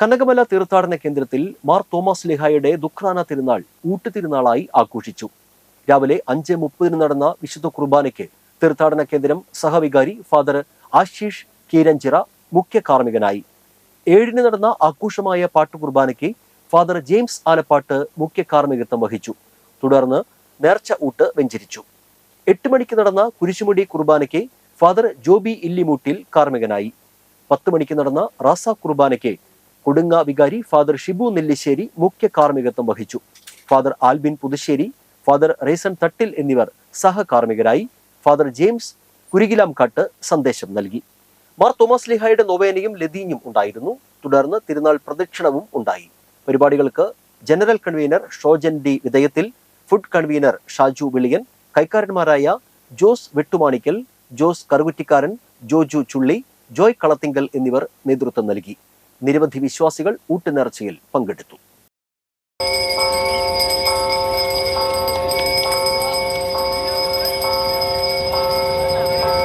കനകമല തീർത്ഥാടന കേന്ദ്രത്തിൽ മാർ തോമസ് ലിഹായുടെ ദുഃഖാന തിരുനാൾ ഊട്ടുതിരുനാളായി ആഘോഷിച്ചു. രാവിലെ അഞ്ച് മുപ്പതിന് നടന്ന വിശുദ്ധ കുർബാനയ്ക്ക് തീർത്ഥാടന കേന്ദ്രം സഹവികാരി ഫാദർ ആശീഷ് കീരഞ്ചിറ മുഖ്യ കാർമ്മികനായി. ഏഴിന് നടന്ന ആഘോഷമായ പാട്ടുകുർബാനയ്ക്ക് ഫാദർ ജെയിംസ് ആലപ്പാട്ട് മുഖ്യ കാർമ്മികത്വം വഹിച്ചു. തുടർന്ന് നേർച്ച ഊട്ട് വെഞ്ചരിച്ചു. എട്ട് മണിക്ക് നടന്ന കുരിശുമുടി കുർബാനയ്ക്ക് ഫാദർ ജോബി ഇല്ലിമൂട്ടിൽ കാർമ്മികനായി. പത്ത് മണിക്ക് നടന്ന റാസ കുർബാനയ്ക്ക് കൊടുങ്ങ വികാരി ഫാദർ ഷിബു നെല്ലിശ്ശേരി മുഖ്യ കാർമ്മികത്വം വഹിച്ചു. ഫാദർ ആൽബിൻ പുതുശ്ശേരി ഫാദർ റേസൺ തട്ടിൽ എന്നിവർ സഹകാർമ്മികരായി ഫാദർ ജെയിംസ് കുരികിലാംകാട്ട് സന്ദേശം നൽകി. മാർ തോമസ് ലിഹായുടെ നൊവേനയും ലതീഞ്ഞും ഉണ്ടായിരുന്നു. തുടർന്ന് തിരുനാൾ പ്രദക്ഷിണവും ഉണ്ടായി. പരിപാടികൾക്ക് general convener Shojan D വിധേയത്തിൽ food convener Shaju Viliyan കൈക്കാരന്മാരായ ജോസ് വെട്ടുമാണിക്കൽ ജോസ് കറുകുറ്റിക്കാരൻ ജോജു ചുള്ളി ജോയ് കളത്തിങ്കൽ എന്നിവർ നേതൃത്വം നൽകി. നിരവധി വിശ്വാസികൾ ഊട്ടുനേർച്ചയിൽ പങ്കെടുത്തു.